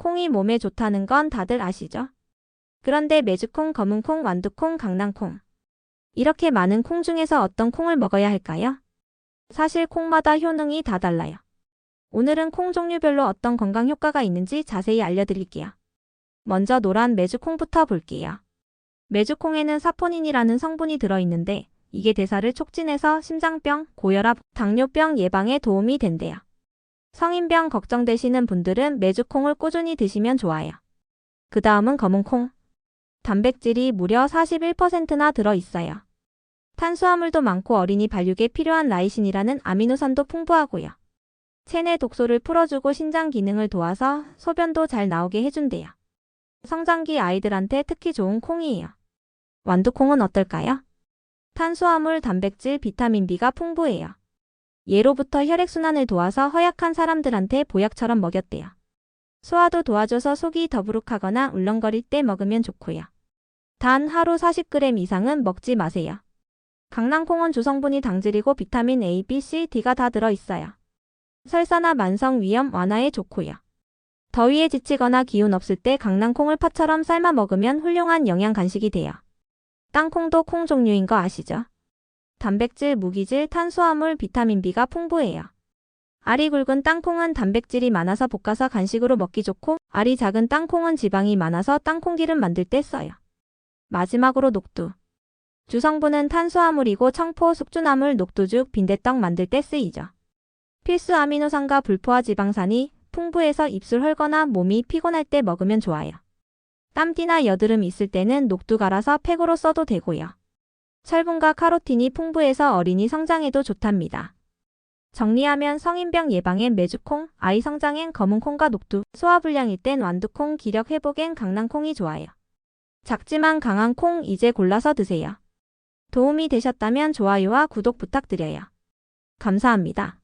콩이 몸에 좋다는 건 다들 아시죠? 그런데 메주콩, 검은콩, 완두콩, 강낭콩. 이렇게 많은 콩 중에서 어떤 콩을 먹어야 할까요? 사실 콩마다 효능이 다 달라요. 오늘은 콩 종류별로 어떤 건강 효과가 있는지 자세히 알려드릴게요. 먼저 노란 메주콩부터 볼게요. 메주콩에는 사포닌이라는 성분이 들어있는데 이게 대사를 촉진해서 심장병, 고혈압, 당뇨병 예방에 도움이 된대요. 성인병 걱정되시는 분들은 메주콩을 꾸준히 드시면 좋아요. 그 다음은 검은콩. 단백질이 무려 41%나 들어있어요. 탄수화물도 많고 어린이 발육에 필요한 라이신이라는 아미노산도 풍부하고요. 체내 독소를 풀어주고 신장 기능을 도와서 소변도 잘 나오게 해준대요. 성장기 아이들한테 특히 좋은 콩이에요. 완두콩은 어떨까요? 탄수화물, 단백질, 비타민 B가 풍부해요. 예로부터 혈액순환을 도와서 허약한 사람들한테 보약처럼 먹였대요. 소화도 도와줘서 속이 더부룩하거나 울렁거릴 때 먹으면 좋고요. 단 하루 40g 이상은 먹지 마세요. 강낭콩은 주성분이 당질이고 비타민 A, B, C, D가 다 들어있어요. 설사나 만성 위염 완화에 좋고요. 더위에 지치거나 기운 없을 때 강낭콩을 파처럼 삶아 먹으면 훌륭한 영양 간식이 돼요. 땅콩도 콩 종류인 거 아시죠? 단백질, 무기질, 탄수화물, 비타민 B가 풍부해요. 알이 굵은 땅콩은 단백질이 많아서 볶아서 간식으로 먹기 좋고, 알이 작은 땅콩은 지방이 많아서 땅콩기름 만들 때 써요. 마지막으로 녹두. 주성분은 탄수화물이고 청포, 숙주나물, 녹두죽, 빈대떡 만들 때 쓰이죠. 필수 아미노산과 불포화 지방산이 풍부해서 입술 헐거나 몸이 피곤할 때 먹으면 좋아요. 땀띠나 여드름 있을 때는 녹두 갈아서 팩으로 써도 되고요. 철분과 카로틴이 풍부해서 어린이 성장에도 좋답니다. 정리하면 성인병 예방엔 메주콩, 아이 성장엔 검은콩과 녹두, 소화불량일 땐 완두콩, 기력 회복엔 강낭콩이 좋아요. 작지만 강한 콩 이제 골라서 드세요. 도움이 되셨다면 좋아요와 구독 부탁드려요. 감사합니다.